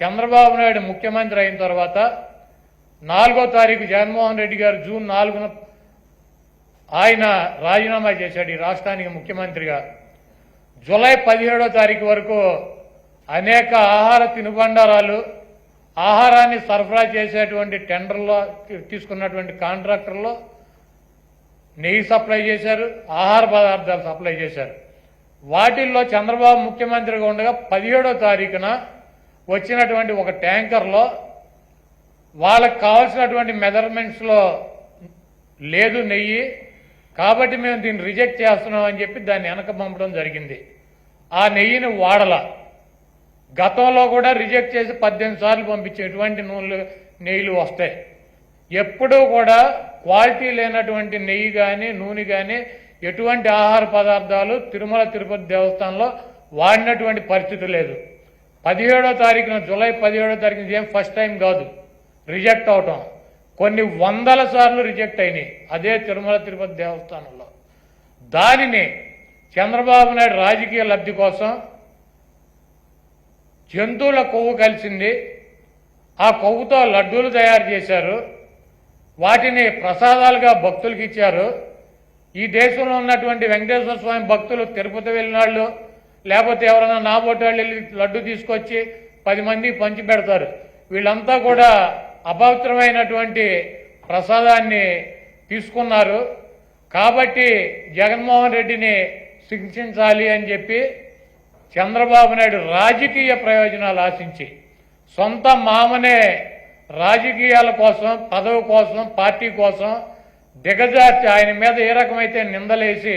చంద్రబాబు నాయుడు ముఖ్యమంత్రి అయిన తర్వాత నాలుగో తారీఖు జగన్మోహన్ రెడ్డి గారు జూన్ నాలుగున ఆయన రాజీనామా చేశాడు ఈ రాష్ట్రానికి ముఖ్యమంత్రిగా. జూలై పదిహేడో తారీఖు వరకు అనేక ఆహార తినుబండారాలు ఆహారాన్ని సరఫరా చేసేటువంటి టెండర్లో తీసుకున్నటువంటి కాంట్రాక్టర్లో నెయ్యి సప్లై చేశారు ఆహార పదార్థాలు సప్లై చేశారు. వాటిల్లో చంద్రబాబు ముఖ్యమంత్రిగా ఉండగా పదిహేడో తారీఖున వచ్చినటువంటి ఒక ట్యాంకర్లో వాళ్ళకు కావాల్సినటువంటి మెజర్మెంట్స్లో లేదు నెయ్యి కాబట్టి మేము దీన్ని రిజెక్ట్ చేస్తున్నాం అని చెప్పి దాన్ని వెనక పంపడం జరిగింది. ఆ నెయ్యిని వాడల. గతంలో కూడా రిజెక్ట్ చేసి పద్దెనిమిది సార్లు పంపించే ఎటువంటి నూనెలు నెయ్యిలు వస్తాయి. ఎప్పుడూ కూడా క్వాలిటీ లేనటువంటి నెయ్యి కానీ నూనె కానీ ఎటువంటి ఆహార పదార్థాలు తిరుమల తిరుపతి దేవస్థానంలో వాడినటువంటి పరిస్థితి లేదు. పదిహేడో తారీఖున జూలై పదిహేడో తారీఖున ఏం ఫస్ట్ టైం కాదు. రిజెక్ట్ అవటం. కొన్ని వందల సార్లు రిజెక్ట్ అయినాయి. అదే తిరుమల తిరుపతి దేవస్థానంలో. దానిని చంద్రబాబు నాయుడు రాజకీయ లబ్ధి కోసం జంతువుల కొవ్వు కలిసింది. ఆ కొవ్వుతో లడ్డూలు తయారు చేశారు. వాటిని ప్రసాదాలుగా భక్తులకు ఇచ్చారు. ఈ దేశంలో ఉన్నటువంటి వెంకటేశ్వర స్వామి భక్తులు తిరుపతి వెళ్ళినాళ్ళు లేకపోతే ఎవరైనా నాబోటి వాళ్ళు వెళ్ళి లడ్డు తీసుకొచ్చి పది మంది పంచి పెడతారు. వీళ్ళంతా కూడా అపవిత్రమైనటువంటి ప్రసాదాన్ని తీసుకున్నారు. కాబట్టి జగన్మోహన్ రెడ్డిని శిక్షించాలి అని చెప్పి చంద్రబాబు నాయుడు రాజకీయ ప్రయోజనాలు ఆశించి సొంత మామనే రాజకీయాల కోసం పదవి కోసం పార్టీ కోసం దిగజార్చి ఆయన మీద ఏ రకమైతే నిందలేసి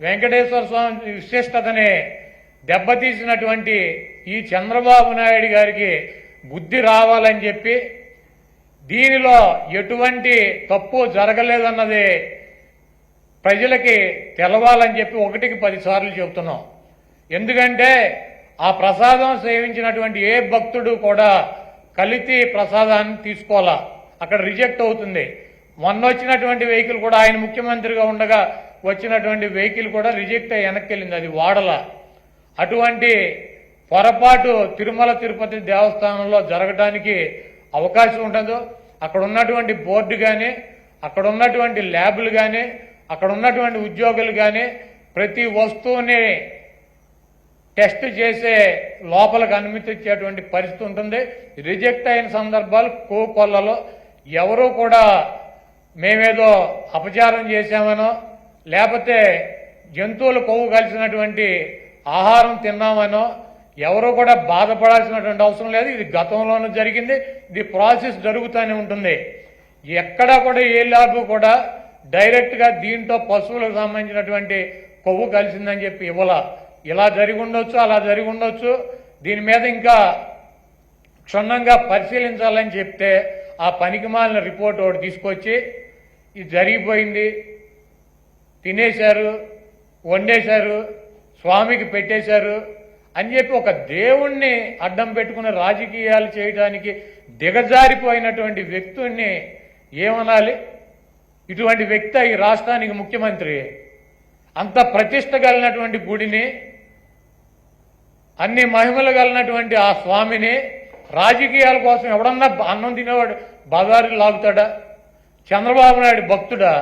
వెంకటేశ్వర స్వామి విశిష్టతని దెబ్బతీసినటువంటి ఈ చంద్రబాబు నాయుడు గారికి బుద్ధి రావాలని చెప్పి దీనిలో ఎటువంటి తప్పు జరగలేదన్నది ప్రజలకి తెలవాలని చెప్పి ఒకటికి పదిసార్లు చెబుతున్నాం. ఎందుకంటే ఆ ప్రసాదం సేవించినటువంటి ఏ భక్తుడు కూడా కలితి ప్రసాదాన్ని తీసుకోవాలా? అక్కడ రిజెక్ట్ అవుతుంది. మొన్న వచ్చినటువంటి వెహికల్ కూడా ఆయన ముఖ్యమంత్రిగా ఉండగా వచ్చినటువంటి వెహికల్ కూడా రిజెక్ట్ అయ్యి వెనక్కి వెళ్ళింది అది వాడల. అటువంటి పొరపాటు తిరుమల తిరుపతి దేవస్థానంలో జరగడానికి అవకాశం ఉండదు. అక్కడ ఉన్నటువంటి బోర్డు కానీ అక్కడ ఉన్నటువంటి ల్యాబులు కానీ అక్కడ ఉన్నటువంటి ఉద్యోగులు కానీ ప్రతి వస్తువుని టెస్ట్ చేసే లోపలికి అనుమతి ఇచ్చేటువంటి పరిస్థితి ఉంటుంది. రిజెక్ట్ అయిన సందర్భాలు కోకొల్లలో ఎవరూ కూడా మేమేదో అపచారం చేశామనో లేకపోతే జంతువులు కొవ్వు కలిసినటువంటి ఆహారం తిన్నామనో ఎవరో కూడా బాధపడాల్సినటువంటి అవసరం లేదు. ఇది గతంలోనూ జరిగింది. ఇది ప్రాసెస్ జరుగుతూనే ఉంటుంది. ఎక్కడా కూడా ఏ ల్యాబ్ కూడా డైరెక్ట్గా దీంట్లో పశువులకు సంబంధించినటువంటి కొవ్వు కలిసిందని చెప్పి ఇవ్వాల. ఇలా జరిగి ఉండొచ్చు అలా జరిగి ఉండొచ్చు. దీని మీద ఇంకా క్షుణ్ణంగా పరిశీలించాలని చెప్తే ఆ పనికి మాలిన రిపోర్ట్ ఒకటి తీసుకొచ్చి ఇది జరిగిపోయింది. తినేశారు వండేశారు స్వామికి పెట్టేశారు అని చెప్పి ఒక దేవుణ్ణి అడ్డం పెట్టుకుని రాజకీయాలు చేయడానికి దిగజారిపోయినటువంటి వ్యక్తుల్ని ఏమనాలి? ఇటువంటి వ్యక్తి ఈ రాష్ట్రానికి ముఖ్యమంత్రి. అంత ప్రతిష్ట కలిగినటువంటి గుడిని అన్ని మహిమలు కలిగినటువంటి ఆ స్వామిని రాజకీయాల కోసం ఎవడన్నా అన్నం తినేవాడు బజారు లాగుతాడా? చంద్రబాబు నాయుడు భక్తుడా?